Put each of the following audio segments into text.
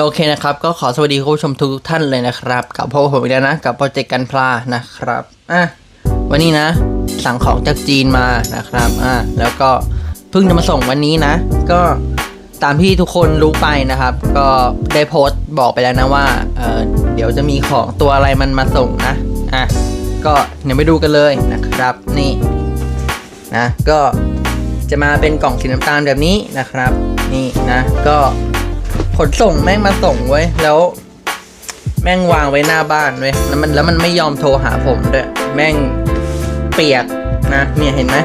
โอเคนะครับ ก็ขอสวัสดีคุณผู้ชมทุกท่านเลยนะครับ กับพวกผมอีกแล้วนะ กับโปรเจกต์กันพลานะครับอะวันนี้นะ สั่งของจากจีนมานะครับอะแล้วก็เพิ่งจะมาส่งวันนี้นะ ก็ตามที่ทุกคนรู้ไปนะครับ ก็ได้โพสต์บอกไปแล้วนะว่าเออเดี๋ยวจะมีของตัวอะไรมันมาส่งนะอะก็เดี๋ยวไปดูกันเลยนะครับนี่นะก็จะมาเป็นกล่องสีน้ำตาลแบบนี้นะครับ นี่นะก็ ขนส่งแม่งมาส่งไว้ยแล้ว แม่งวางไว้หน้าบ้านเว้ยแล้วมันแล้วมันไม่ยอมโทรหาผมด้วยแม่งเปียกนะเนี่ยเห็นไหม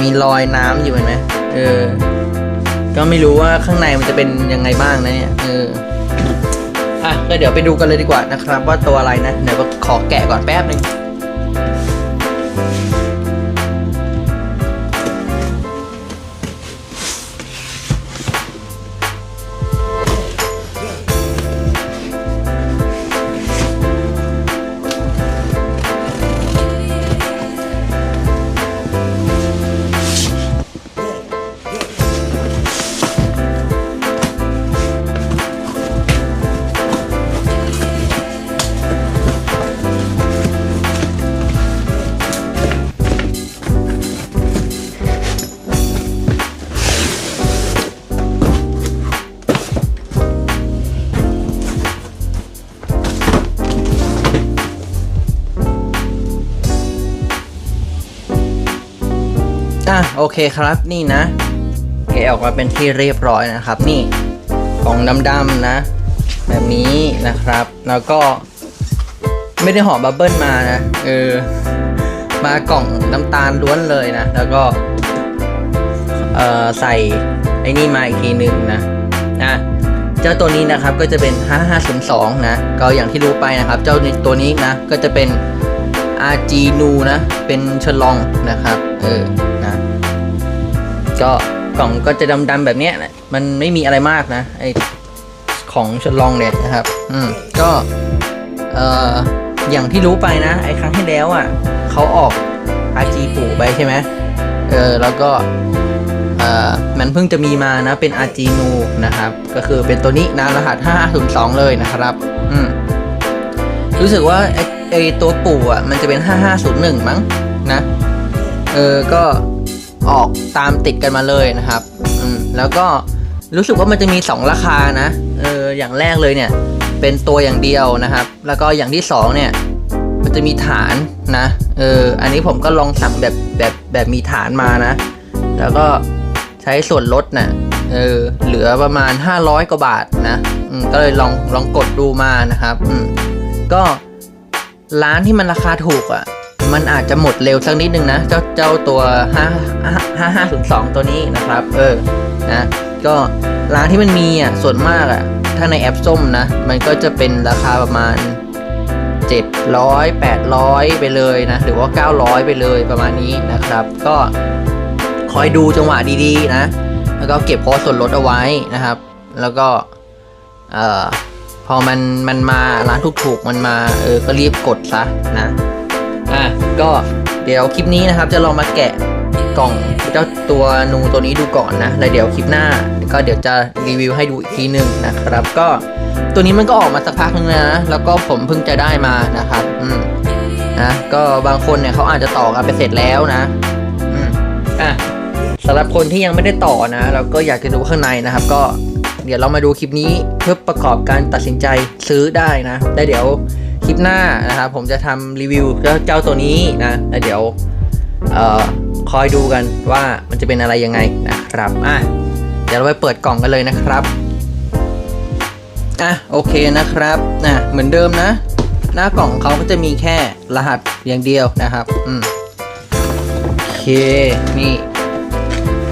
มีรอยน้ำอยู่เห็นไหมเออ ก็ไม่รู้ว่าข้างในมันจะเป็นยังไงบ้างนะเนี่ยเอออะก็เดี๋ยวไปดูกันเลยดีกว่านะครับ ว่าตัวอะไรนะเดี๋ยวขอแกะก่อนแป๊บหนึง โอเคครับนี่นะแกะออกมาเป็นที่เรียบร้อยนะครับ นี่กล่องดำๆนะ แบบนี้นะครับ แล้วก็ไม่ได้ห่อบับเบิ้ลมานะเออมากล่องน้ำตาลล้วนเลยนะ แล้วก็เอ่อใส่ไอ้นี่มาอีกทีหนึ่งนะนะเจ้าตัวนี้นะครับก็จะเป็น 5502 นะ ก็อย่างที่รู้ไปนะครับ เจ้าตัวนี้นะก็จะเป็น RG Nu นะ เป็นชลองนะครับ เออ นะ ก็กล่องก็จะดำๆแบบนี้นะมันไม่มีอะไรมากนะไอของชลองเนี่ยนะครับ อืมก็เอ่ออย่างที่รู้ไปนะไอครั้งที่แล้วอะเขาออก RG ปู่ไปใช่ไหมเออแล้วก็เอ่อมันเพิ่งจะมีมานะเป็น RG Nu นะครับ ก็คือเป็นตัวนี้นะรหัส5502 เลยนะครับอืมรู้สึกว่าไอไอตัวปู่อะมันจะเป็น 5501 มั้งนะ เออก็ ออกตามติดกันมาเลยนะครับอืมแล้วก็รู้สึกว่ามันจะมี 2 ราคานะเอออย่างแรกเลยเนี่ยเป็นตัวอย่างเดียวนะครับ แล้วก็อย่างที่2เนี่ยมันจะมีฐานนะเอออันนี้ผมก็ลองสั่งแบบแบบแบบมีฐานมานะ แล้วก็ใช้ส่วนลดนะ่ะเออเหลือประมาณ 500 กว่าบาทนะอืมก็เลยลองลองกดดูมานะครับอืมก็ร้านที่มันราคาถูกอะ่ะ มันอาจจะหมดเร็วสักนิดนึงนะ เจ้าเจ้าตัว 5 5 5 0 2 ตัวนี้นะครับ เออนะก็ร้านที่มันมีอะส่วนมากอะ ถ้าในแอปส้มนะ มันก็จะเป็นราคาประมาณ 700 800 ไปเลยนะ หรือว่า 900 ไปเลยประมาณนี้นะครับ ก็คอยดูจังหวะดีๆนะ แล้วก็เก็บโค้ดส่วนลดเอาไว้นะครับ แล้วก็เอ่อพอมันมันมาร้านถูกๆมันมาเออก็รีบกดซะนะอะ ก็เดี๋ยวคลิปนี้นะครับจะลองมาแกะกล่องเจ้าตัวนูตัวนี้ดูก่อนนะ แล้วเดี๋ยวคลิปหน้าก็เดี๋ยวจะรีวิวให้ดูอีกทีหนึ่งนะครับ ก็ตัวนี้มันก็ออกมาสักพักนึงนะ แล้วก็ผมเพิ่งจะได้มานะครับ อืมนะ ก็บางคนเนี่ยเขาอาจจะต่อกันไปเสร็จแล้วนะอืมอะสำหรับคนที่ยังไม่ได้ต่อนะแล้วก็อยากจะดูข้างในนะครับ ก็เดี๋ยวเรามาดูคลิปนี้เพื่อประกอบการตัดสินใจซื้อได้นะแล้วเดี๋ยว คลิปหน้านะครับผมจะทำรีวิวเจ้าตัวนี้นะแล้วเดี๋ยวออคอยดูกันว่ามันจะเป็นอะไรยังไงนะครับอะเดี๋ยวเราไปเปิดกล่องกันเลยนะครับอะโอเคนะครับนะเหมือนเดิมนะ หน้ากล่องเขาก็จะมีแค่รหัสอย่างเดียวนะครับอืมโอเคนี่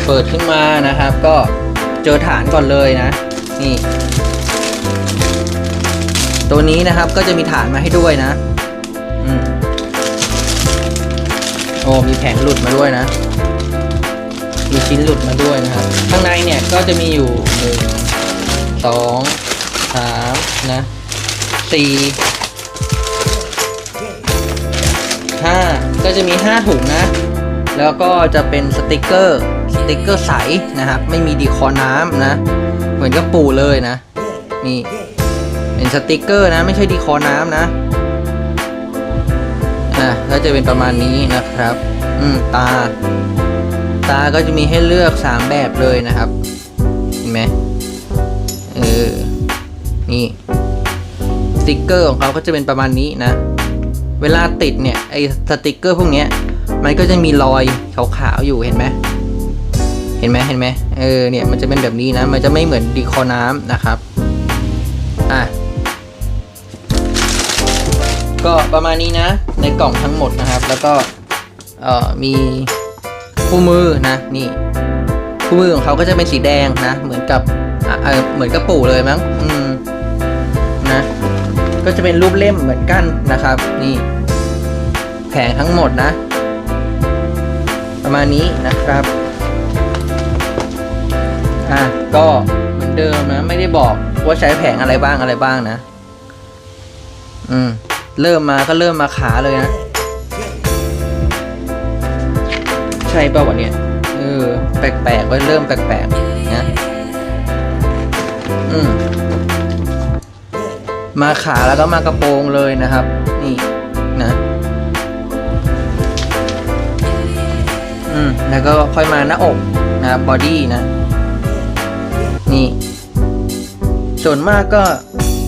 เปิดขึ้นมานะครับ ก็เจอฐานก่อนเลยนะ นี่ ตัวนี้นะครับก็จะมีฐานมาให้ด้วยนะอืมโอ้มีแผงหลุดมาด้วยนะ มีชิ้นหลุดมาด้วยนะครับ ข้างในเนี่ยก็จะมีอยู่หนึ่งสองสามนะสี่ห้าก็จะมีห้าถุงนะ แล้วก็จะเป็นสติกเกอร์ สติกเกอร์ใสนะครับ ไม่มีดีคอน้ำนะ เหมือนกับปูเลยนะ นี่ เป็นสติกเกอร์นะ ไม่ใช่ดีคอน้ำนะอะก็จะเป็นประมาณนี้นะครับ อืมตา ตาก็จะมีให้เลือก 3 แบบเลยนะครับ เห็นไหมเออ นี่สติกเกอร์ของเขาก็จะเป็นประมาณนี้นะ เวลาติดเนี่ยไอสติกเกอร์พวกเนี้ย มันก็จะมีรอยขาวๆอยู่เห็นไหมเห็นไหมเห็นไหมเออเนี่ยมันจะเป็นแบบนี้นะ มันจะไม่เหมือนดีคอน้ำนะครับ อะ ก็ประมาณนี้นะ ในกล่องทั้งหมดนะครับ แล้วก็มีคู่มือนะนี่คู่มือของเขาก็จะเป็นสีแดงนะ เหมือนกับเหมือนกับปู่เลยมั้งอืมนะก็จะเป็นรูปเล่มเหมือนกันนะครับ นี่แผงทั้งหมดนะ ประมาณนี้นะครับอะก็เหมือนเดิมนะ ไม่ได้บอกว่าใช้แผงอะไรบ้างอะไรบ้างนะ อืม เริ่มมาก็เริ่มมาขาเลยนะ ใช่ป่าวะเนี่ยเออแปลกๆไว้เริ่มแปลกๆนะอืมมาขาแล้วก็มากระโปรงเลยนะครับ นี่นะอืมแล้วก็ค่อยมาหน้าอกนะบอดี้นะ นี่ ส่วนมากก็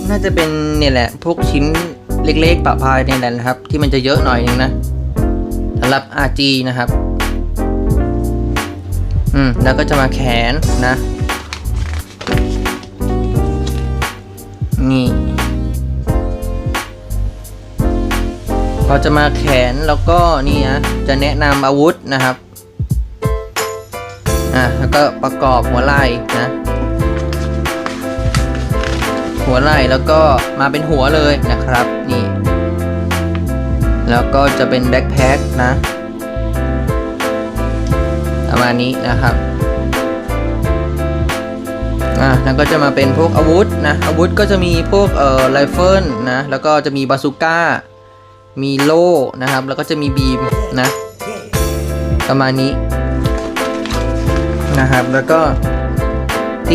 น่าจะเป็นเนี่ยแหละ พวกชิ้น เล็กๆปะพายเนี่แหละนะครับ ที่มันจะเยอะหน่อยนึงนะสำหรับ RG นะครับ อืม แล้วก็จะมาแขนนะ นี่พอจะมาแขนแล้วก็นี่นะ จะแนะนำอาวุธนะครับ อะ แล้วก็ประกอบหัวไหล่นะ หัวไหล่แล้วก็มาเป็นหัวเลยนะครับนี่แล้วก็จะเป็นแบ็คแพ็คนะประมาณนี้นะครับอะแล้วก็จะมาเป็นพวกอาวุธนะอาวุธก็จะมีพวกเอ่อไรเฟิลนะแล้วก็จะมีบาซูก้า มีโล่นะครับ แล้วก็จะมีบีมนะประมาณนี้นะครับแล้วก็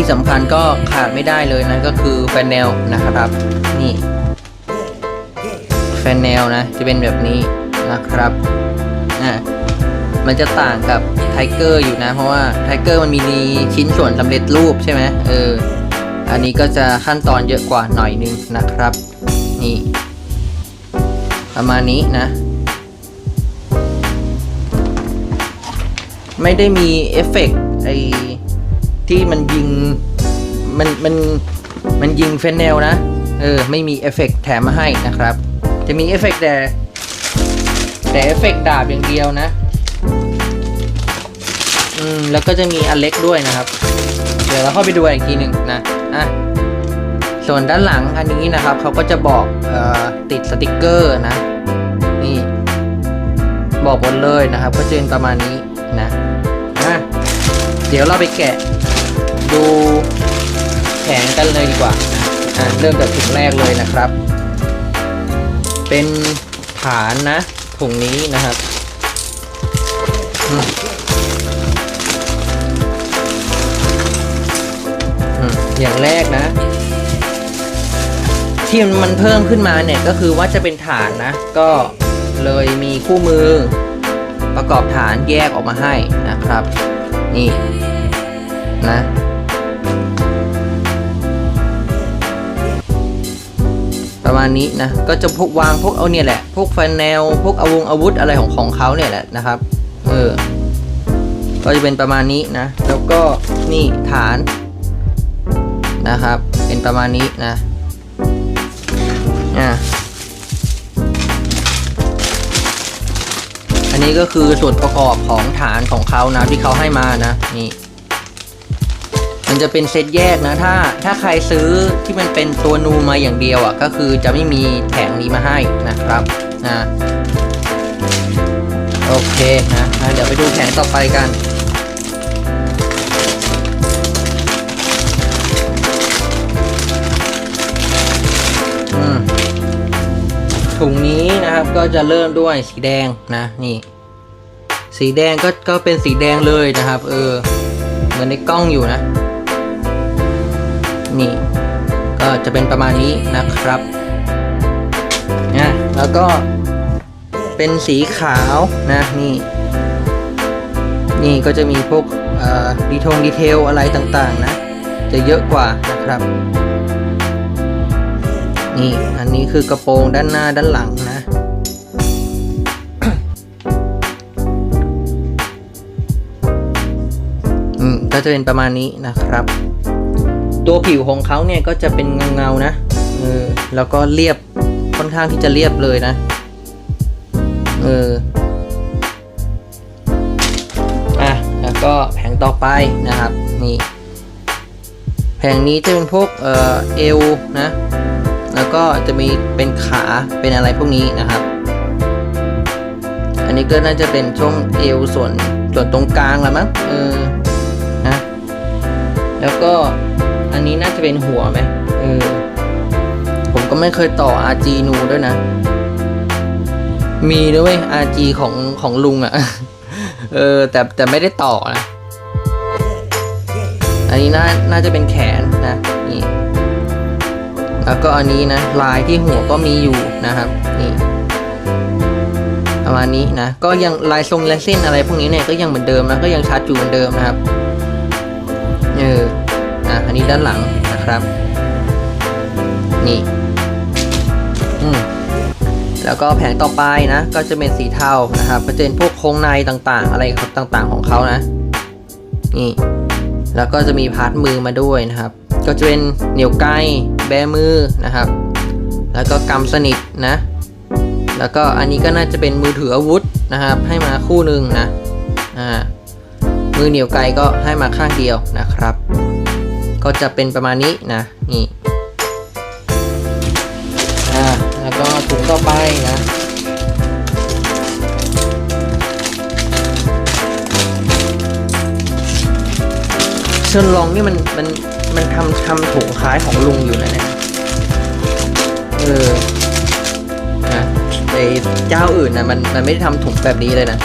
ที่สำคัญก็ขาดไม่ได้เลยนะก็คือแฟนแนลนะครับ นี่ แฟนแนลนะ จะเป็นแบบนี้นะครับอะมันจะต่างกับไทเกอร์อยู่นะ เพราะว่าไทเกอร์มันมีชิ้นส่วนสำเร็จรูปใช่ไหมเอออันนี้ก็จะขั้นตอนเยอะกว่าหน่อยนึงนะครับ นี่ ประมาณนี้นะ ไม่ได้มีเอฟเฟกต์ไอ ที่มันยิงมันมันมันยิงเฟนเนลนะ เออ ไม่มีเอฟเฟกต์แถมมาให้นะครับ จะมีเอฟเฟกต์แต่แต่เอฟเฟกต์ดาบอย่างเดียวนะ อืม แล้วก็จะมีอันเล็กด้วยนะครับ เดี๋ยวเราเข้าไปดูอีกทีหนึ่งนะ อะ ส่วนด้านหลังอันนี้นะครับ เขาก็จะบอกออติดสติกเกอร์นะ นี่ บอกหมดเลยนะครับ ก็จะเป็นประมาณนี้นะ อะ เดี๋ยวเราไปแกะ ดูแผงกันเลยดีกว่าอะเริ่มจากถุงแรกเลยนะครับ เป็นฐานนะถุงนี้นะครับอย่างแรกนะ ที่มันเพิ่มขึ้นมาเนี่ยก็คือว่าจะเป็นฐานนะ ก็เลยมีคู่มือประกอบฐานแยกออกมาให้นะครับ นี่นะ มาณนี้นะก็จะพวกวางพวกเอาเนี่ยแหละ พวกแฟนแนว พวกอาวงอาวุธอะไรของของเขาเนี่ยแหละนะครับเออก็จะเป็นประมาณนี้นะ แล้วก็นี่ฐานนะครับ เป็นประมาณนี้นะอะอันนี้ก็คือส่วนประกอบของฐานของเขานะที่เขาให้มานะนี่ มันจะเป็นเซตแยกนะถ้าถ้าใครซื้อที่มันเป็นตัวนูมาอย่างเดียวอะก็คือจะไม่มีแผงนี้มาให้นะครับนะโอเคนะอะเดี๋ยวไปดูแผงต่อไปกันถุงนี้นะครับก็จะเริ่มด้วยสีแดงนะนี่ สีแดงก็ก็เป็นสีแดงเลยนะครับ เออเหมือนในกล้องอยู่นะ นี่ก็จะเป็นประมาณนี้นะครับนะแล้วก็เป็นสีขาวนะนี่ นี่ก็จะมีพวกดีทงดีเทลอะไรต่างๆนะ จะเยอะกว่านะครับ นี่อันนี้คือกระโปรงด้านหน้าด้านหลังนะอืมก็จะเป็นประมาณนี้นะครับ ตัวผิวของเขาเนี่ยก็จะเป็นเงาๆนะเออแล้วก็เรียบค่อนข้างที่จะเรียบเลยนะเอออะแล้วก็แผงต่อไปนะครับนี่แผงนี้จะเป็นพวกเอ่อเอวนะแล้วก็จะมีเป็นขาเป็นอะไรพวกนี้นะครับ อันนี้ก็น่าจะเป็นช่วงเอวส่วนส่วนตรงกลางละมั้งเออนะแล้วก็ อันนี้น่าจะเป็นหัวไหมเออผมก็ไม่เคยต่อ RG นูด้วยนะ มีด้วย RG ของของลุงอะ่ะ เออ แต่แต่ไม่ได้ต่อนะอันนี้น่าน่าจะเป็นแขนนะนี่แล้วก็อันนี้นะลายที่หัวก็มีอยู่นะครับนี่ประมาณนี้นะก็ยังลายทรงลายเส้นอะไรพวกนี้เนี่ยก็ยังเหมือนเดิมนะก็ยังชัดอยู่เหมือนเดิมนะครับ อะอันนี้ด้านหลังนะครับ นี่อืมแล้วก็แผงต่อไปนะ ก็จะเป็นสีเทานะครับก็จะเป็นพวกโครงในต่างๆ อะไรต่างๆของเขานะ นี่ แล้วก็จะมีพาร์ทมือมาด้วยนะครับ ก็จะเป็นเหนียวไกแบมือนะครับ แล้วก็กำสนิทนะ แล้วก็อันนี้ก็น่าจะเป็นมือถืออาวุธนะครับ ให้มาคู่หนึ่งนะอ่ามือเหนียวไกก็ให้มาข้างเดียวนะครับ ก็จะเป็นประมาณนี้นะนี่อ่าแล้วก็ถุงต่อไปนะเชิญลองนี่มันมันมันทำทำถุงคล้ายของลุงอยู่นะเนี่ยเออนะไอเจ้าอื่นนะมันมันไม่ได้ทำถุงแบบนี้เลยนะ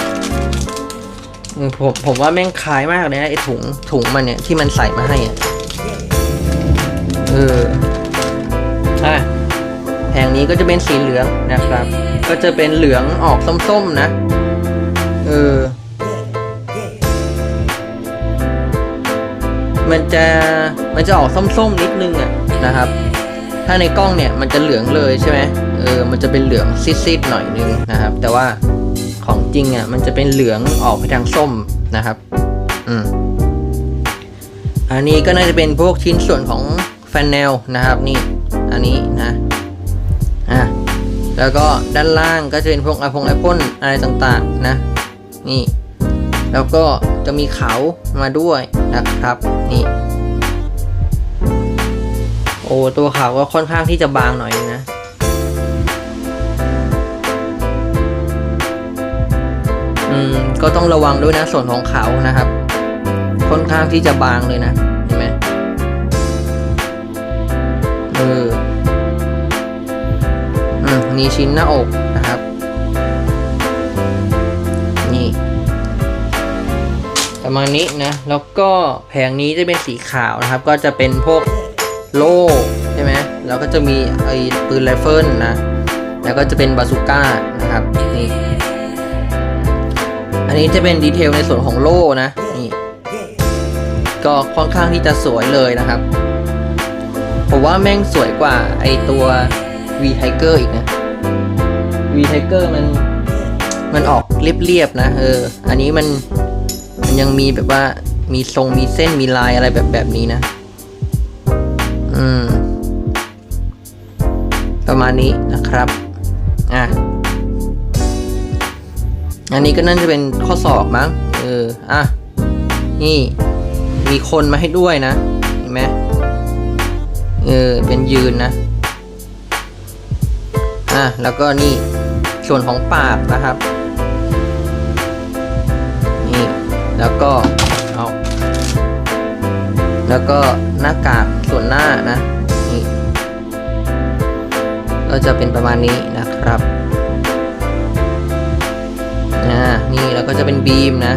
ผมผมว่าแม่งคล้ายมากเลยนะไอถุงถุงมันเนี่ยที่มันใส่มาให้อะ เอออะแผงนี้ก็จะเป็นสีเหลืองนะครับ ก็จะเป็นเหลืองออกส้มๆนะ เออ มันจะมันจะออกส้มๆนิดนึงอะนะครับ ถ้าในกล้องเนี่ยมันจะเหลืองเลยใช่ไหมเออ มันจะเป็นเหลืองซีดๆหน่อยนึงนะครับ แต่ว่าของจริงอะมันจะเป็นเหลืองออกไปทางส้มนะครับ อืมอันนี้ก็น่าจะเป็นพวกชิ้นส่วนของ แฟนแนลนะครับนี่อันนี้นะอะแล้วก็ด้านล่างก็จะเป็นพวกไอพงไอพ่นอะไรต่างๆนะนี่ แล้วก็จะมีเขามาด้วยนะครับนี่โอ้ตัวเขาก็ค่อนข้างที่จะบางหน่อยนึงนะอืมก็ต้องระวังด้วยนะส่วนของเขานะครับ ค่อนข้างที่จะบางเลยนะ เห็นไหมเอออืมมีชิ้นหน้าอกนะครับ นี่ ประมาณนี้นะ แล้วก็แผงนี้จะเป็นสีขาวนะครับ ก็จะเป็นพวกโล่ใช่ไหมแล้วก็จะมีไอ้ปืนไรเฟิลนะ แล้วก็จะเป็นบาซูก้านะครับนี่อันนี้จะเป็นดีเทลในส่วนของโล่นะนี่ก็ค่อนข้างที่จะสวยเลยนะครับ ผมว่าแม่งสวยกว่าไอตัว V Tiger อีกนะ V Tiger มันมันออกเรียบๆนะ เออ อันนี้มันมันยังมีแบบว่ามีทรงมีเส้นมีลายอะไรแบบแบบนี้นะ อืม ประมาณนี้นะครับ อะ อันนี้ก็น่าจะเป็นข้อสอบมั้ง เออ อะ นี่ มีคนมาให้ด้วยนะ เห็นไหม เออเป็นยืนนะ อะแล้วก็นี่ส่วนของปากนะครับ นี่แล้วก็เอาแล้วก็หน้ากากส่วนหน้านะนี่ก็จะเป็นประมาณนี้นะครับอ่านี่แล้วก็จะเป็นบีมนะ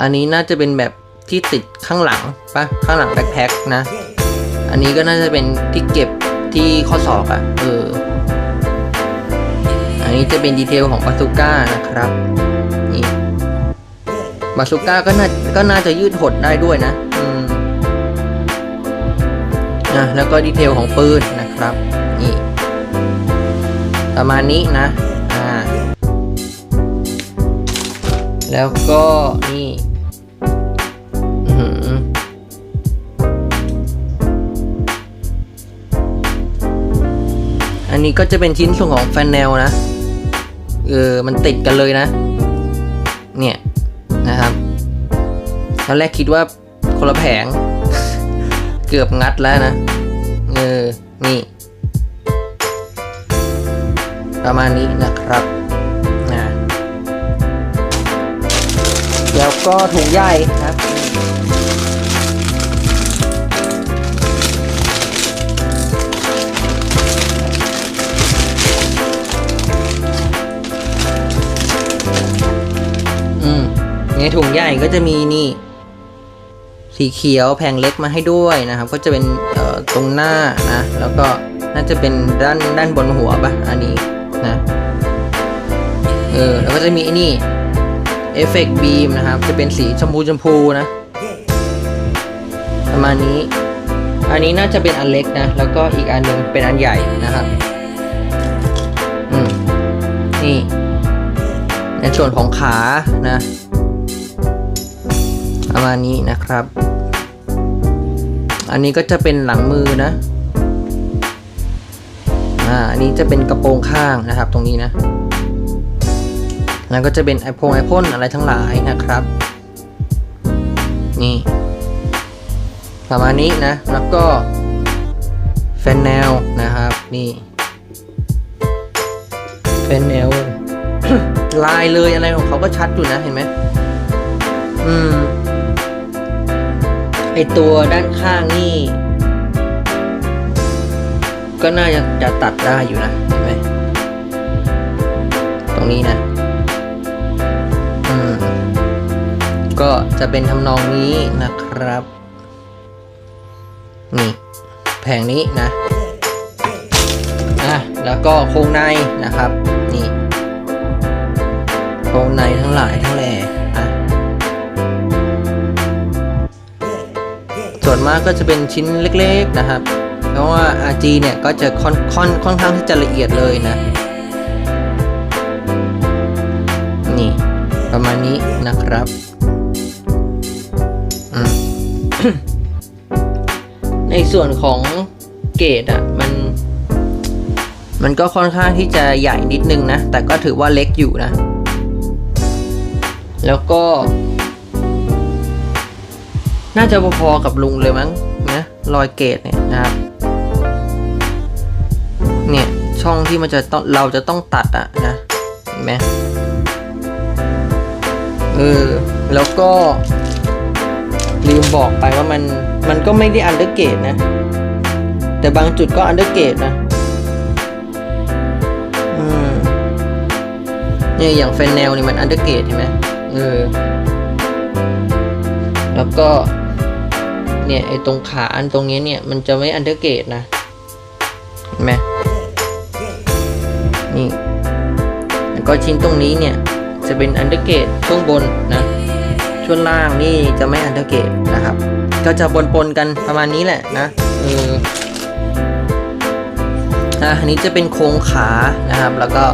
อันนี้น่าจะเป็นแบบ ที่ติดข้างหลังปะข้างหลังแบ็คแพ็คนะ อันนี้ก็น่าจะเป็นที่เก็บที่ข้อศอกอะ่ะเอออันนี้จะเป็นดีเทลของบาซูก้านะครับนี่บาซูก้าก็น่าก็น่าจะยืดหดได้ด้วยนะอืมนะแล้วก็ดีเทลของปืนนะครับนี่ประมาณนี้นะอ่าแล้วก็นี่ นี้ก็จะเป็นชิ้นส่วนของแฟนแนลนะ เออ มันติดกันเลยนะ เนี่ย นะครับตอนแรกคิดว่าคนละแผง เกือบงัดแล้วนะ เออ นี่ ประมาณนี้นะครับนะแล้วก็ถุงใหญ่ ในถุงใหญ่ก็จะมีนี่สีเขียวแผงเล็กมาให้ด้วยนะครับ ก็จะเป็นตรงหน้านะแล้วก็น่าจะเป็นด้านด้านบนหัวปะอันนี้นะเออแล้วก็จะมีนี่เอฟเฟกต์บีมนะครับ จะเป็นสีชมพูชมพูนะ ประมาณนี้ อันนี้น่าจะเป็นอันเล็กนะ แล้วก็อีกอันหนึ่งเป็นอันใหญ่นะครับอืมนี่ ในส่วนของขานะ ประมาณนี้นะครับ อันนี้ก็จะเป็นหลังมือนะ อ่า อันนี้จะเป็นกระโปรงข้างนะครับ ตรงนี้นะ แล้วก็จะเป็นไอโฟนไอพ่นอะไรทั้งหลายนะครับ นี่ ประมาณนี้นะ แล้วก็แฟนแนลนะครับ นี่แฟนแนลลายเลยอะไรของเขาก็ชัดอยู่นะเห็นไหมอืม ไอตัวด้านข้างนี่ ก็น่าจะจะตัดได้อยู่นะเห็นไหมตรงนี้นะอืมก็จะเป็นทำนองนี้นะครับ นี่ แผงนี้นะอะแล้วก็โครงในนะครับ นี่ โครงในทั้งหลายทั้งแหล่ ส่วนมากก็จะเป็นชิ้นเล็กๆนะครับ เพราะว่า RG เนี่ยก็จะค่อนค่อนค่อนข้างที่จะละเอียดเลยนะ นี่ ประมาณนี้นะครับในส่วนของเกรดอะมัน มันก็ค่อนข้างที่จะใหญ่นิดนึงนะ แต่ก็ถือว่าเล็กอยู่นะ แล้วก็ น่าจะพอๆกับลุงเลยมั้งนะรอยเกรดเนี่ยนะครับ เนี่ยช่องที่มันจะต้องเราจะต้องตัดอะนะเห็นไหมเออแล้วก็ลืมบอกไปว่ามันมันก็ไม่ได้อันเดอร์เกรดนะ แต่บางจุดก็อันเดอร์เกรดนะอืมเนี่ยอย่างแฟนแนลนี่มันอันเดอร์เกรดเห็นไหมเออ แล้วก็ เนี่ยไอตรงขาอันตรงนี้เนี่ยมันจะไม่อันเดอร์เกรดนะเห็นไหมนี่แล้วก็ชิ้นตรงนี้เนี่ยจะเป็นอันเดอร์เกรดช่วงบนนะช่วงล่างนี่จะไม่อันเดอร์เกรดนะครับ ก็จะปนปนๆกันประมาณนี้แหละนะเอออะอันนี้จะเป็นโครงขานะครับ แล้วก็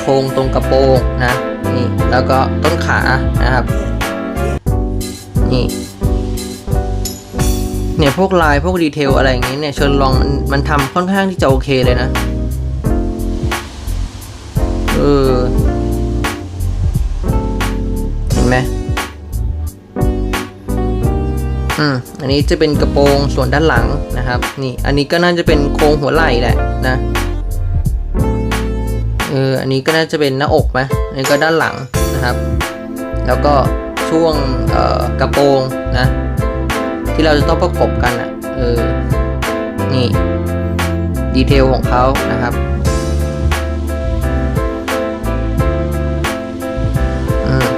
โครงตรงกระโปรงนะนี่แล้วก็ต้นขานะครับนี่ เนี่ยพวกลายพวกดีเทลอะไรอย่างงี้เนี่ยเชิญลองมันมันทำค่อนข้างที่จะโอเคเลยนะเออเห็นไหมอืมอันนี้จะเป็นกระโปรงส่วนด้านหลังนะครับ นี่ อันนี้ก็น่าจะเป็นโครงหัวไหล่แหละนะเอออันนี้ก็น่าจะเป็นหน้าอกไหมอันนี้ก็ด้านหลังนะครับ แล้วก็ช่วงกระโปรงนะ ที่เราจะต้องประกบกันอะเออนี่ดีเทลของเขานะครับอืม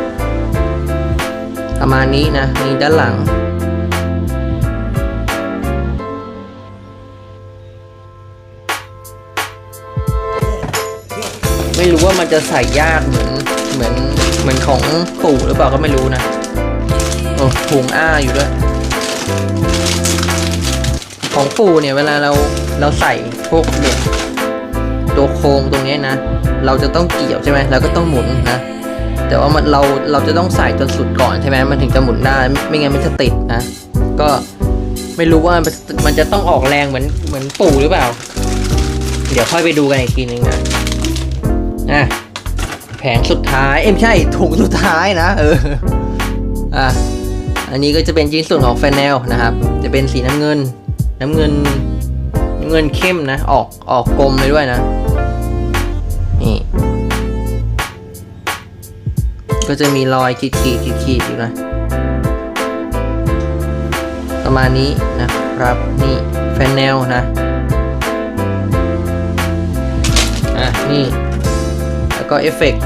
ประมาณนี้นะนี่ด้านหลัง ไม่รู้ว่ามันจะใส่ยากเหมือนเหมือนเหมือนของปู่หรือเปล่าก็ไม่รู้นะโอ้ถุงอ้าอยู่ด้วย ของปูเนี่ยเวลาเราเราใส่พวกเนี่ยตัวโครงตรงนี้นะ เราจะต้องเกี่ยวใช่ไหมเราก็ต้องหมุนนะ แต่ว่ามันเราเราจะต้องใส่จนสุดก่อนใช่ไหมมันถึงจะหมุนได้ไม่ไงั้นมันจะติดนะ ก็ไม่รู้ว่ามันจะต้องออกแรงเหมือนเหมือนปูหรือเปล่า เดี๋ยวค่อยไปดูกันอีกทีนึงนะอะแผงสุดท้ายเอ้ยไม่ใช่ถุงสุดท้ายนะ เอออะอันนี้ก็จะเป็นชิ้นส่วนของแฟนแนลนะครับ จะเป็นสีน้ำเงิน น้ำเงินน้ำเงินเข้มนะ ออกออกกลมเลยด้วยนะ นี่ ก็จะมีรอยขีดขีดขีดขีดอยู่นะ ประมาณนี้นะครับ นี่แฟนแนลนะ อะ นี่ แล้วก็เอฟเฟกต์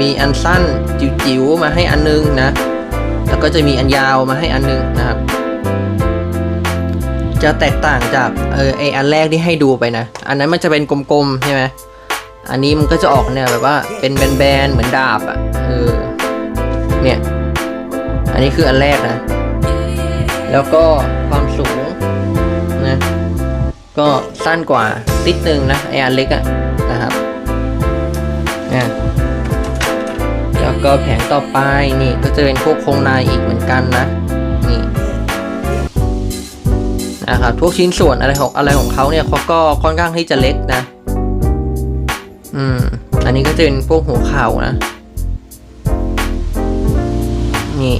มีอันสั้นจิ๋วๆมาให้อันนึงนะ แล้วก็จะมีอันยาวมาให้อันนึงนะครับ จะแตกต่างจากเออไออันแรกที่ให้ดูไปนะ อันนั้นมันจะเป็นกลมๆใช่ไหมอันนี้มันก็จะออกเนี่ยแบบว่าเป็นแบนๆเหมือนดาบอะ่ะเออเนี่ย อันนี้คืออันแรกนะ แล้วก็ความสูงนะก็สั้นกว่าติดนึงนะไออันเล็กอะนะครับนะแล้วก็แผงต่อไปนี่ก็จะเป็นพวกโครงในอีกเหมือนกันนะ นะครับทุกชิ้นส่วนอะไรของอะไรของเขาเนี่ยเขาก็ค่อนข้างที่จะเล็กนะ อืม อันนี้ก็จะเป็นพวกหัวเข่านะ นี่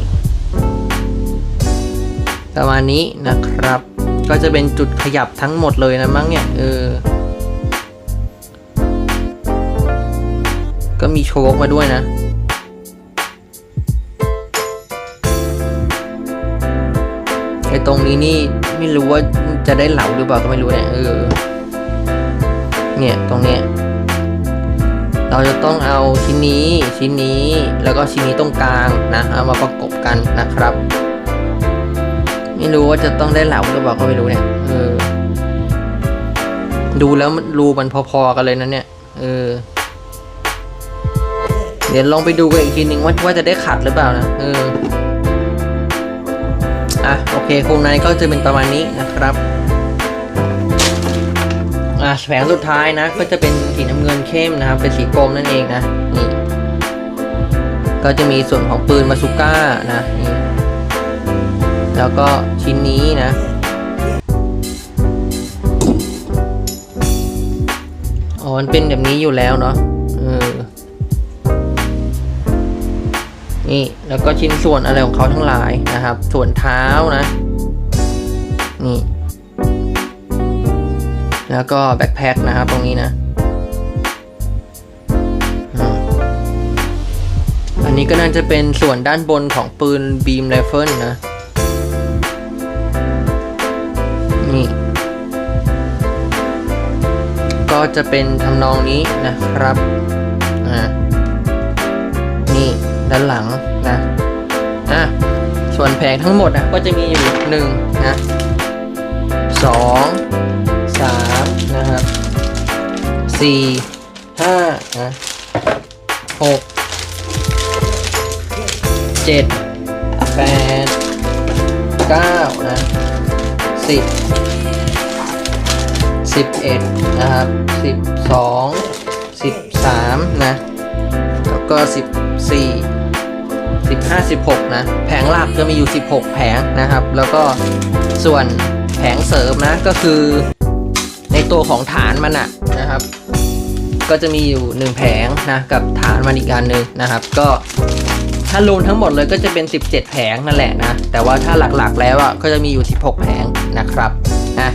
ประมาณนี้นะครับ ก็จะเป็นจุดขยับทั้งหมดเลยนะมั้งเนี่ยเออ ก็มีโชคมาด้วยนะ ตรงนี้นี่ไม่รู้ว่าจะได้เหลาหรือเปล่าก็ไม่รู้เนี่ยเออเนี่ยตรงเนี้ยเราจะต้องเอาชิ้นนี้ชิ้นนี้แล้วก็ชิ้นนี้ตรงกลางนะเอามาประกบกันนะครับ ไม่รู้ว่าจะต้องได้เหลาหรือเปล่าก็ไม่รู้เนี่ยเออดูแล้วมันรูมันพอๆกันเลยนะเนี่ยเออเดี๋ยวลองไปดูกันอีกทีหนึ่งว่าว่าจะได้ขัดหรือเปล่านะเออ อะโอเคโครงในก็จะเป็นประมาณนี้นะครับอะแผงสุดท้ายนะ ก็จะเป็นสีน้ำเงินเข้มนะครับ เป็นสีกรมนั่นเองนะนี่ก็จะมีส่วนของปืนมาซูก้านะนี่แล้วก็ชิ้นนี้นะอ๋อมันเป็นแบบนี้อยู่แล้วเนาะเออ นี่แล้วก็ชิ้นส่วนอะไรของเขาทั้งหลายนะครับ ส่วนเท้านะ นี่ แล้วก็แบ็คแพ็คนะครับตรงนี้นะ อันนี้ก็น่าจะเป็นส่วนด้านบนของปืนบีมไรเฟิลนะ นี่ ก็จะเป็นทำนองนี้นะครับ ด้านหลังนะอะส่วนแผงทั้งหมดนะก็จะมีอยู่หนึ่งนะสองสามนะครับสี่ห้านะหกเจ็ดแปดเก้านะสิบสิบเอ็ดนะครับสิบสองสิบสามนะ แล้วก็สิบสี่ สิบห้าสิบหกนะ แผงหลักจะมีอยู่สิบหกแผงนะครับ แล้วก็ส่วนแผงเสริมนะก็คือในตัวของฐานมันอะนะครับ ก็จะมีอยู่หนึ่งแผงนะกับฐานมันอีกอันหนึ่งนะครับ ก็ถ้ารวมทั้งหมดเลยก็จะเป็น 17 แผงนั่นแหละนะ แต่ว่าถ้าหลักๆแล้วอะก็จะมีอยู่ 16 แผงนะครับอะ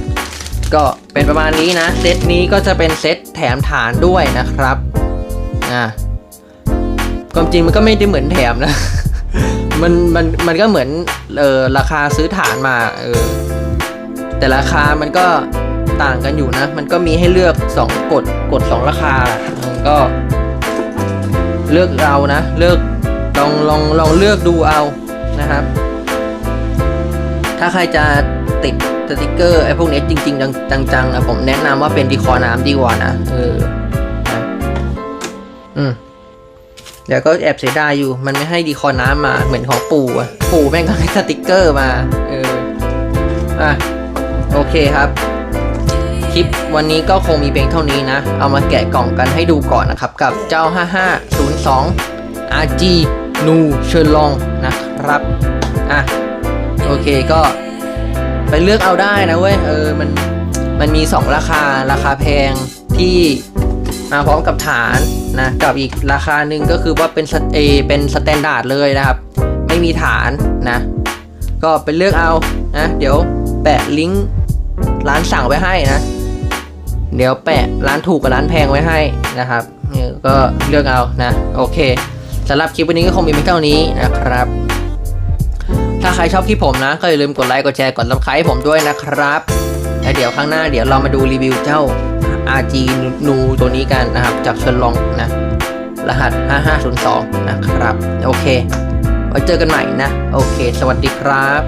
ก็เป็นประมาณนี้นะ เซตนี้ก็จะเป็นเซตแถมฐานด้วยนะครับอะความจริงมันก็ไม่ได้เหมือนแถมนะ มันมันมันก็เหมือนเออราคาซื้อฐานมาเออแต่ราคามันก็ต่างกันอยู่นะ มันก็มีให้เลือก 2 กดกด 2 ราคาก็เลือกเอานะเลือกลองลองลองเลือกดูเอานะครับ ถ้าใครจะติดสติกเกอร์ไอ้พวกนี้จริง ๆ จังๆนะผมแนะนำว่าเป็นดีคอน้ำดีกว่านะเอออืม แล้วก็แอบเสียดายอยู่ มันไม่ให้ดีคอน้ำมาเหมือนของปู่อะปู่แม่งก็ให้สติกเกอร์มา เออ อะ โอเคครับ คลิปวันนี้ก็คงมีเพียงเท่านี้นะ เอามาแกะกล่องกันให้ดูก่อนนะครับ กับเจ้า 5502 RG Nu s h e r l o n g นะครับ อะ โอเคก็ ไปเลือกเอาได้นะเว้ย เออ มัน มันมี 2 ราคา ราคาแพงที่มาพร้อมกับฐาน นะกับอีกราคาหนึ่งก็คือว่าเป็นสเอเป็นสแตนดาร์ดเลยนะครับ ไม่มีฐานนะ ก็ไปเลือกเอานะเดี๋ยวแปะลิงก์ร้านสั่งไว้ให้นะ เดี๋ยวแปะร้านถูกกับร้านแพงไว้ให้นะครับก็เลือกเอานะโอเคสำหรับคลิปวันนี้ก็คงมีเพียงเท่านี้นะครับ ถ้าใครชอบคลิปผมนะ ก็อย่าลืมกดไลค์กดแชร์กดรับใครผมด้วยนะครับแล้วเดี๋ยวข้างหน้าเดี๋ยวเรามาดูรีวิวเจ้า RG นูตัวนี้กันนะครับ จากเชิญลองนะ รหัส 5502 นะครับ โอเค ไว้เจอกันใหม่นะ โอเค สวัสดีครับ